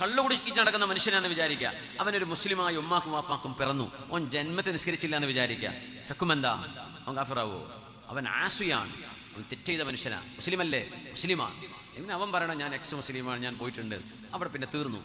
കള്ളു കുടിച്ച് നടക്കുന്ന മനുഷ്യനാണെന്ന് വിചാരിക്കുക. അവനൊരു മുസ്ലിമായ ഉമ്മാക്കും വാപ്പാക്കും പിറന്നു. ഓൻ ജന്മത്തെ നിസ്കരിച്ചില്ല എന്ന് വിചാരിക്കുക ഹെക്കുമെന്താ അവൻ കാഫിറാവോ? അവൻ ആസുയാണ്. അവൻ തെറ്റ് ചെയ്ത മനുഷ്യനാ. മുസ്ലിമല്ലേ? മുസ്ലിമാണ് എങ്ങനെ അവൻ പറയണം ഞാൻ എക്സ് മുസ്ലിമാണ് ഞാൻ പോയിട്ടുണ്ട്. അവിടെ പിന്നെ തീർന്നു.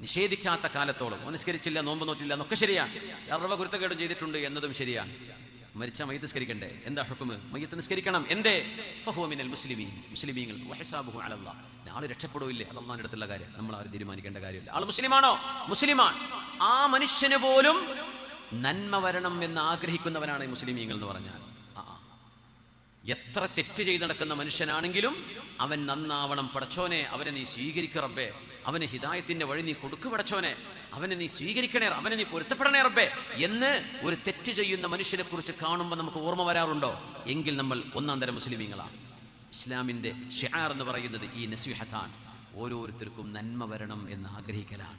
നിഷേധിക്കാത്ത കാലത്തോളം. നിസ്കരിച്ചില്ല നോമ്പ് നോറ്റില്ല എന്നൊക്കെ ശരിയാണ് സർവ കുരുത്തക്കേടും ചെയ്തിട്ടുണ്ട് എന്നതും ശരിയാണ് മരിച്ച മയ്യത്ത് നിസ്കരിക്കണ്ടേ? എന്താ ഹുക്കുമ് മയ്യത്ത് നിസ്കരിക്കണം. എന്തേ? ഫഹുമിനൽ മുസ്ലിമീൻ. മുസ്ലിമീങ്ങൾ വഹസാബുഹു അലല്ല. നാളെ രക്ഷപ്പെടില്ലേ അതല്ലാന്റെ അടുത്തുള്ള കാര്യം. നമ്മൾ ആരും തീരുമാനിക്കേണ്ട കാര്യമില്ല. ആൾ മുസ്ലിമാണോ? മുസ്ലിമാണ്. ആ മനുഷ്യന് പോലും നന്മ വരണം എന്ന് ആഗ്രഹിക്കുന്നവനാണ് ഈ മുസ്ലിമീങ്ങൾ എന്ന് പറഞ്ഞാൽ. എത്ര തെറ്റ് ചെയ്ത് നടക്കുന്ന മനുഷ്യനാണെങ്കിലും അവൻ നന്നാവണം. പടച്ചോനെ അവനെ നീ സ്വീകരിക്ക റബ്ബേ. അവന് ഹിദായത്തിന്റെ വഴി നീ കൊടുക്കു പടച്ചോനെ. അവനെ നീ സ്വീകരിക്കണേ അവനെ നീ പൊരുത്തപ്പെടണേ റബ്ബേ. എന്ന് ഒരു തെറ്റ് ചെയ്യുന്ന മനുഷ്യനെ കുറിച്ച് കാണുമ്പോൾ നമുക്ക് ഓർമ്മ വരാറുണ്ടോ? എങ്കിൽ നമ്മൾ ഒന്നാം തരം മുസ്ലിമീങ്ങളാണ് ഇസ്ലാമിന്റെ ഷിയാർ എന്ന് പറയുന്നത് ഈ നസ്വിഹത്താണ് ഓരോരുത്തർക്കും നന്മ വരണം എന്ന് ആഗ്രഹിക്കലാണ്.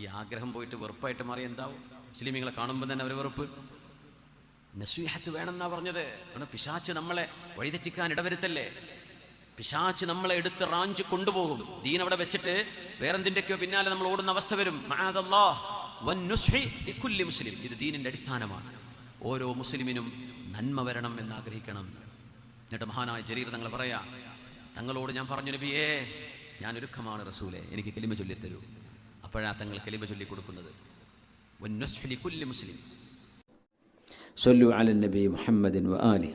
ഈ ആഗ്രഹം പോയിട്ട് വെറുപ്പായിട്ട് മാറി എന്താവും? മുസ്ലിമീങ്ങളെ കാണുമ്പോൾ തന്നെ അവർ വെറുപ്പ്. നസീഹത്ത് വേണമെന്നാണ് പറഞ്ഞത്. പിശാച്ച് നമ്മളെ വഴിതെറ്റിക്കാൻ ഇടവരുത്തല്ലേ? പിശാച്ച് നമ്മളെ എടുത്ത് റാഞ്ച് കൊണ്ടുപോകും. ദീൻ അവിടെ വെച്ചിട്ട് വേറെന്തിന്റെയൊക്കെയോ പിന്നാലെ നമ്മൾ ഓടുന്ന അവസ്ഥ വരും. മുസ്ലിം. ഇത് ദീനിന്റെ അടിസ്ഥാനമാണ്. ഓരോ മുസ്ലിമിനും നന്മ വരണം എന്ന് ആഗ്രഹിക്കണം എന്നിട്ട് മഹാനായ ജരീർ തങ്ങൾ പറയാ തങ്ങളോട് ഞാൻ പറഞ്ഞു നബിയേ ഞാൻ ഒരുക്കമാണ് റസൂലെ എനിക്ക് കെലിമ ചൊല്ലിത്തരൂ. അപ്പോഴാണ് തങ്ങൾ കെലിമ ചൊല്ലി കൊടുക്കുന്നത് മുസ്ലിം. സൊല്ലു അലൻ മുഹമ്മദിൻ ആലി